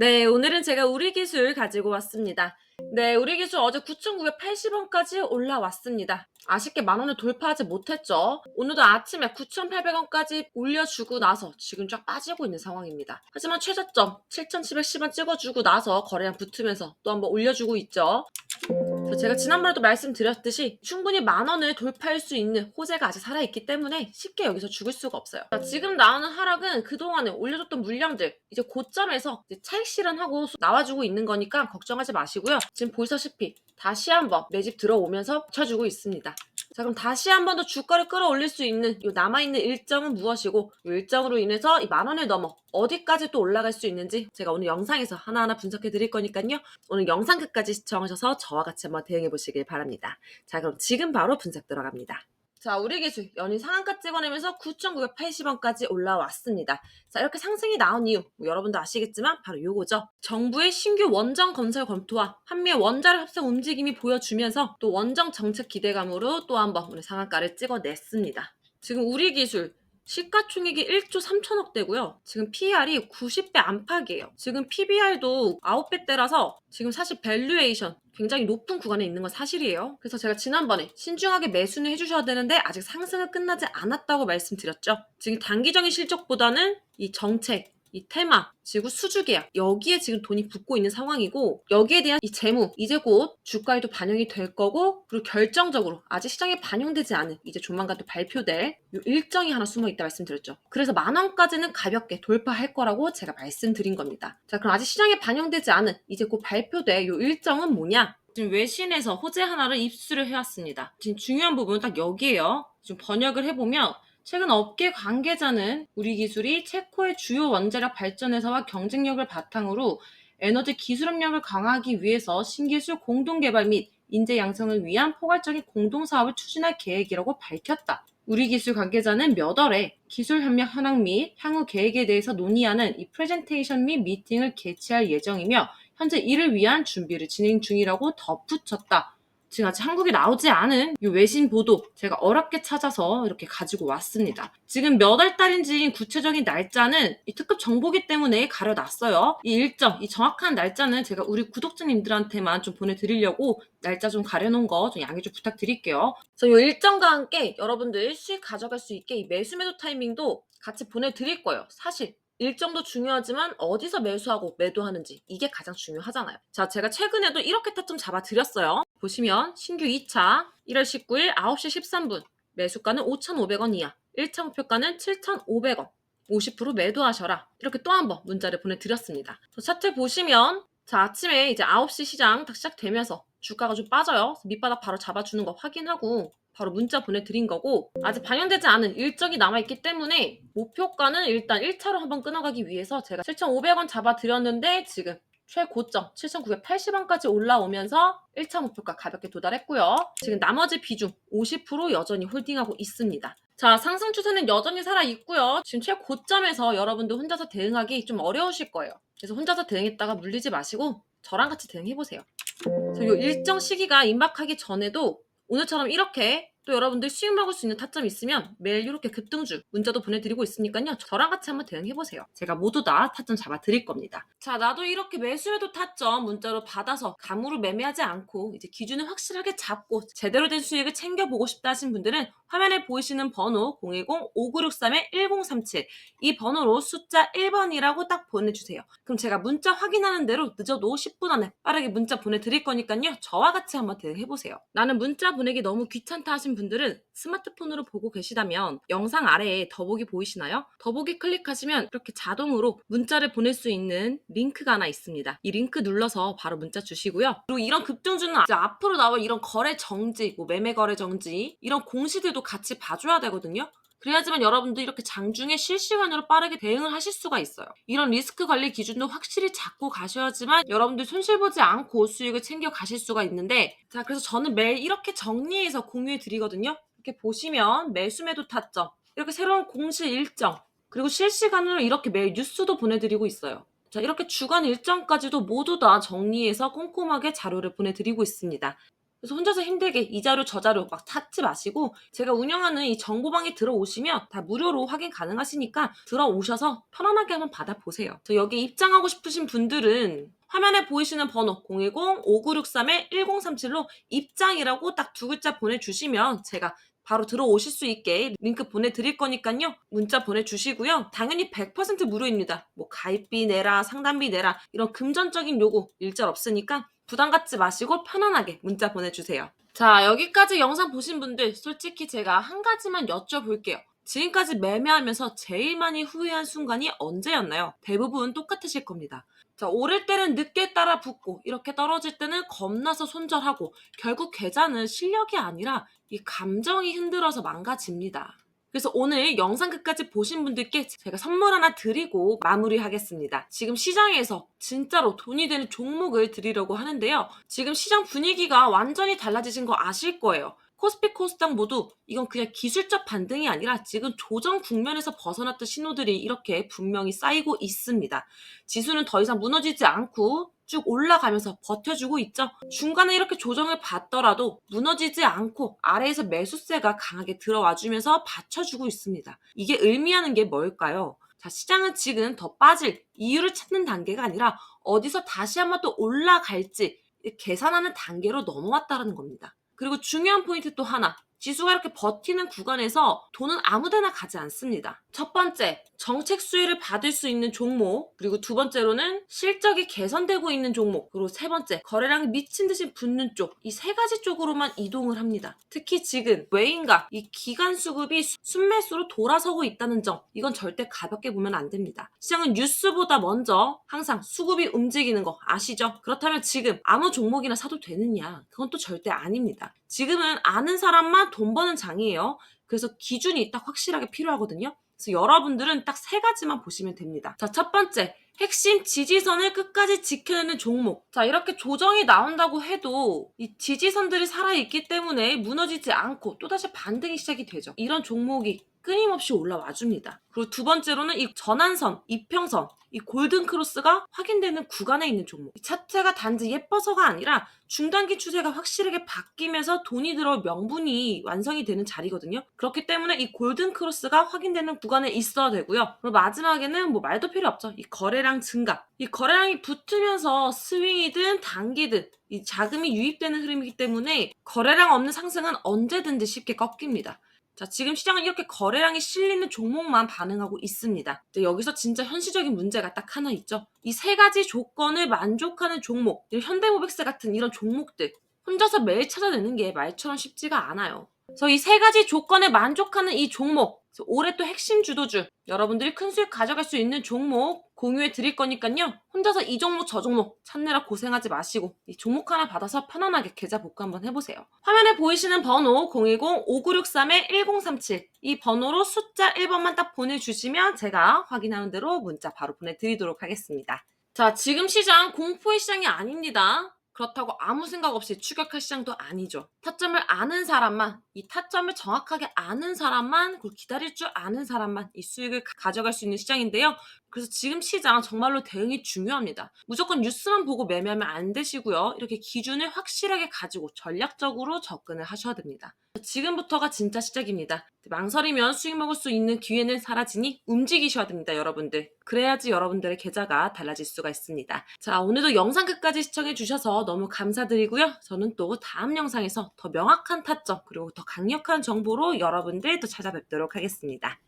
네, 오늘은 제가 우리 기술 가지고 왔습니다. 네, 우리 기술 어제 9,980원까지 올라왔습니다. 아쉽게 만 원을 돌파하지 못했죠. 오늘도 아침에 9,800원까지 올려주고 나서 지금 쫙 빠지고 있는 상황입니다. 하지만 최저점 7,710원 찍어주고 나서 거래량 붙으면서 또 한번 올려주고 있죠. 그래서 제가 지난번에도 말씀드렸듯이 충분히 만 원을 돌파할 수 있는 호재가 아직 살아있기 때문에 쉽게 여기서 죽을 수가 없어요. 자, 지금 나오는 하락은 그동안에 올려줬던 물량들 이제 고점에서 이제 차익 실현하고 나와주고 있는 거니까 걱정하지 마시고요. 지금 보시다시피 다시 한번 매집 들어오면서 쳐주고 있습니다. 자 그럼 다시 한 번 더 주가를 끌어올릴 수 있는 이 남아있는 일정은 무엇이고 이 일정으로 인해서 이 만 원을 넘어 어디까지 또 올라갈 수 있는지 제가 오늘 영상에서 하나하나 분석해 드릴 거니까요. 오늘 영상 끝까지 시청하셔서 저와 같이 한번 대응해 보시길 바랍니다. 자 그럼 지금 바로 분석 들어갑니다. 자, 우리 기술 연일 상한가 찍어내면서 9,980원까지 올라왔습니다. 자, 이렇게 상승이 나온 이유 뭐 여러분도 아시겠지만 바로 요거죠. 정부의 신규 원정 건설 검토와 한미의 원자력 협상 움직임이 보여주면서 또 원정 정책 기대감으로 또 한번 오늘 상한가를 찍어냈습니다. 지금 우리 기술 시가총액이 1조 3천억 대고요. 지금 PR이 90배 안팎이에요. 지금 PBR도 9배 대라서 지금 사실 밸류에이션 굉장히 높은 구간에 있는 건 사실이에요. 그래서 제가 지난번에 신중하게 매수는 해주셔야 되는데 아직 상승은 끝나지 않았다고 말씀드렸죠. 지금 단기적인 실적보다는 이 정책, 이 테마, 그리고 수주계약 여기에 지금 돈이 붙고 있는 상황이고 여기에 대한 이 재무 이제 곧 주가에도 반영이 될 거고 그리고 결정적으로 아직 시장에 반영되지 않은 이제 조만간 또 발표될 요 일정이 하나 숨어 있다 말씀드렸죠. 그래서 만 원까지는 가볍게 돌파할 거라고 제가 말씀드린 겁니다. 자 그럼 아직 시장에 반영되지 않은 이제 곧 발표될 요 일정은 뭐냐? 지금 외신에서 호재 하나를 입수를 해왔습니다. 지금 중요한 부분은 딱 여기에요. 지금 번역을 해보면 최근 업계 관계자는 우리 기술이 체코의 주요 원자력 발전회사와 경쟁력을 바탕으로 에너지 기술 협력을 강화하기 위해서 신기술 공동 개발 및 인재 양성을 위한 포괄적인 공동 사업을 추진할 계획이라고 밝혔다. 우리 기술 관계자는 몇 월에 기술 협력 현황 및 향후 계획에 대해서 논의하는 이 프레젠테이션 및 미팅을 개최할 예정이며 현재 이를 위한 준비를 진행 중이라고 덧붙였다. 지금 아직 한국에 나오지 않은 이 외신 보도 제가 어렵게 찾아서 이렇게 가지고 왔습니다. 지금 몇 월 달인지 구체적인 날짜는 이 특급 정보기 때문에 가려놨어요. 이 일정, 이 정확한 날짜는 제가 우리 구독자님들한테만 좀 보내드리려고 날짜 좀 가려놓은 거 좀 양해 좀 부탁드릴게요. 그래서 이 일정과 함께 여러분들 수익 가져갈 수 있게 이 매수 매도 타이밍도 같이 보내드릴 거예요. 사실 일정도 중요하지만 어디서 매수하고 매도하는지 이게 가장 중요하잖아요. 자, 제가 최근에도 이렇게 타점 잡아드렸어요. 보시면 신규 2차 1월 19일 9시 13분 매수가는 5,500원 이하 1차 목표가는 7,500원 50% 매도하셔라. 이렇게 또 한 번 문자를 보내드렸습니다. 차트 보시면 자 아침에 이제 9시 시장 딱 시작되면서 주가가 좀 빠져요. 밑바닥 바로 잡아주는 거 확인하고 바로 문자 보내드린 거고 아직 반영되지 않은 일정이 남아있기 때문에 목표가는 일단 1차로 한번 끊어가기 위해서 제가 7,500원 잡아드렸는데 지금 최고점 7,980원까지 올라오면서 1차 목표가 가볍게 도달했고요. 지금 나머지 비중 50% 여전히 홀딩하고 있습니다. 자, 상승 추세는 여전히 살아있고요. 지금 최고점에서 여러분들 혼자서 대응하기 좀 어려우실 거예요. 그래서 혼자서 대응했다가 물리지 마시고 저랑 같이 대응해보세요. 이 일정 시기가 임박하기 전에도 오늘처럼 이렇게 또 여러분들 수익 먹을 수 있는 타점이 있으면 매일 이렇게 급등주 문자도 보내드리고 있으니까요. 저랑 같이 한번 대응해보세요. 제가 모두 다 타점 잡아드릴 겁니다. 자, 나도 이렇게 매수해도 타점 문자로 받아서 감으로 매매하지 않고 이제 기준을 확실하게 잡고 제대로 된 수익을 챙겨보고 싶다 하신 분들은 화면에 보이시는 번호 010-5963-1037 이 번호로 숫자 1번이라고 딱 보내주세요. 그럼 제가 문자 확인하는 대로 늦어도 10분 안에 빠르게 문자 보내드릴 거니까요. 저와 같이 한번 대응해보세요. 나는 문자 보내기 너무 귀찮다 하신 분들은 스마트폰으로 보고 계시다면 영상 아래에 더보기 보이시나요? 더보기 클릭하시면 이렇게 자동으로 문자를 보낼 수 있는 링크가 하나 있습니다. 이 링크 눌러서 바로 문자 주시고요. 그리고 이런 급등주는 앞으로 나올 이런 거래 정지, 뭐 매매 거래 정지 이런 공시들도 같이 봐줘야 되거든요. 그래야지만 여러분도 이렇게 장중에 실시간으로 빠르게 대응을 하실 수가 있어요. 이런 리스크 관리 기준도 확실히 잡고 가셔야지만 여러분들 손실 보지 않고 수익을 챙겨 가실 수가 있는데 자 그래서 저는 매일 이렇게 정리해서 공유해 드리거든요. 이렇게 보시면 매수 매도 타점 이렇게 새로운 공시 일정 그리고 실시간으로 이렇게 매일 뉴스도 보내드리고 있어요. 자 이렇게 주간 일정까지도 모두 다 정리해서 꼼꼼하게 자료를 보내드리고 있습니다. 그래서 혼자서 힘들게 이 자료 저 자료 막 찾지 마시고 제가 운영하는 이 정보방에 들어오시면 다 무료로 확인 가능하시니까 들어오셔서 편안하게 한번 받아보세요. 저 여기 입장하고 싶으신 분들은 화면에 보이시는 번호 010-5963-1037로 입장이라고 딱 두 글자 보내주시면 제가 바로 들어오실 수 있게 링크 보내드릴 거니까요. 문자 보내주시고요. 당연히 100% 무료입니다. 뭐 가입비 내라, 상담비 내라 이런 금전적인 요구 일절 없으니까 부담 갖지 마시고 편안하게 문자 보내주세요. 자 여기까지 영상 보신 분들 솔직히 제가 한 가지만 여쭤볼게요. 지금까지 매매하면서 제일 많이 후회한 순간이 언제였나요? 대부분 똑같으실 겁니다. 자, 오를 때는 늦게 따라 붙고 이렇게 떨어질 때는 겁나서 손절하고 결국 계좌는 실력이 아니라 이 감정이 흔들어서 망가집니다. 그래서 오늘 영상 끝까지 보신 분들께 제가 선물 하나 드리고 마무리하겠습니다. 지금 시장에서 진짜로 돈이 되는 종목을 드리려고 하는데요. 지금 시장 분위기가 완전히 달라지신 거 아실 거예요. 코스피 코스닥 모두 이건 그냥 기술적 반등이 아니라 지금 조정 국면에서 벗어났던 신호들이 이렇게 분명히 쌓이고 있습니다. 지수는 더 이상 무너지지 않고 쭉 올라가면서 버텨주고 있죠. 중간에 이렇게 조정을 받더라도 무너지지 않고 아래에서 매수세가 강하게 들어와 주면서 받쳐주고 있습니다. 이게 의미하는 게 뭘까요? 자, 시장은 지금 더 빠질 이유를 찾는 단계가 아니라 어디서 다시 한번 또 올라갈지 계산하는 단계로 넘어왔다는 겁니다. 그리고 중요한 포인트 또 하나. 지수가 이렇게 버티는 구간에서 돈은 아무데나 가지 않습니다. 첫 번째, 정책 수혜를 받을 수 있는 종목. 그리고 두 번째로는 실적이 개선되고 있는 종목. 그리고 세 번째, 거래량이 미친 듯이 붙는 쪽. 이 세 가지 쪽으로만 이동을 합니다. 특히 지금 외인가 이 기간 수급이 수- 순매수로 돌아서고 있다는 점. 이건 절대 가볍게 보면 안 됩니다. 시장은 뉴스보다 먼저 항상 수급이 움직이는 거 아시죠? 그렇다면 지금 아무 종목이나 사도 되느냐? 그건 또 절대 아닙니다. 지금은 아는 사람만 돈 버는 장이에요. 그래서 기준이 딱 확실하게 필요하거든요. 그래서 여러분들은 딱 세 가지만 보시면 됩니다. 자, 첫 번째. 핵심 지지선을 끝까지 지켜내는 종목. 자, 이렇게 조정이 나온다고 해도 이 지지선들이 살아있기 때문에 무너지지 않고 또다시 반등이 시작이 되죠. 이런 종목이 끊임없이 올라와 줍니다. 그리고 두 번째로는 이 전환선, 이평선, 이 골든 크로스가 확인되는 구간에 있는 종목. 이 차트가 단지 예뻐서가 아니라 중단기 추세가 확실하게 바뀌면서 돈이 들어올 명분이 완성이 되는 자리거든요. 그렇기 때문에 이 골든 크로스가 확인되는 구간에 있어야 되고요. 그리고 마지막에는 뭐 말도 필요 없죠. 이 거래량 증가. 이 거래량이 붙으면서 스윙이든 단기든 이 자금이 유입되는 흐름이기 때문에 거래량 없는 상승은 언제든지 쉽게 꺾입니다. 자, 지금 시장은 이렇게 거래량이 실리는 종목만 반응하고 있습니다. 여기서 진짜 현실적인 문제가 딱 하나 있죠. 이 세 가지 조건을 만족하는 종목, 현대모백스 같은 이런 종목들, 혼자서 매일 찾아내는 게 말처럼 쉽지가 않아요. 그래서 이 세 가지 조건에 만족하는 이 종목, 올해 또 핵심 주도주, 여러분들이 큰 수익 가져갈 수 있는 종목 공유해 드릴 거니까요. 혼자서 이 종목 저 종목 찾느라 고생하지 마시고 이 종목 하나 받아서 편안하게 계좌 복구 한번 해보세요. 화면에 보이시는 번호 010-5963-1037 이 번호로 숫자 1번만 딱 보내주시면 제가 확인하는 대로 문자 바로 보내드리도록 하겠습니다. 자, 지금 시장 공포의 시장이 아닙니다. 그렇다고 아무 생각 없이 추격할 시장도 아니죠. 타점을 아는 사람만, 이 타점을 정확하게 아는 사람만, 그리고 기다릴 줄 아는 사람만 이 수익을 가- 가져갈 수 있는 시장인데요. 그래서 지금 시장 정말로 대응이 중요합니다. 무조건 뉴스만 보고 매매하면 안 되시고요. 이렇게 기준을 확실하게 가지고 전략적으로 접근을 하셔야 됩니다. 지금부터가 진짜 시작입니다. 망설이면 수익 먹을 수 있는 기회는 사라지니 움직이셔야 됩니다, 여러분들. 그래야지 여러분들의 계좌가 달라질 수가 있습니다. 자, 오늘도 영상 끝까지 시청해 주셔서 너무 감사드리고요. 저는 또 다음 영상에서 더 명확한 타점, 그리고 더 강력한 정보로 여러분들 또 찾아뵙도록 하겠습니다.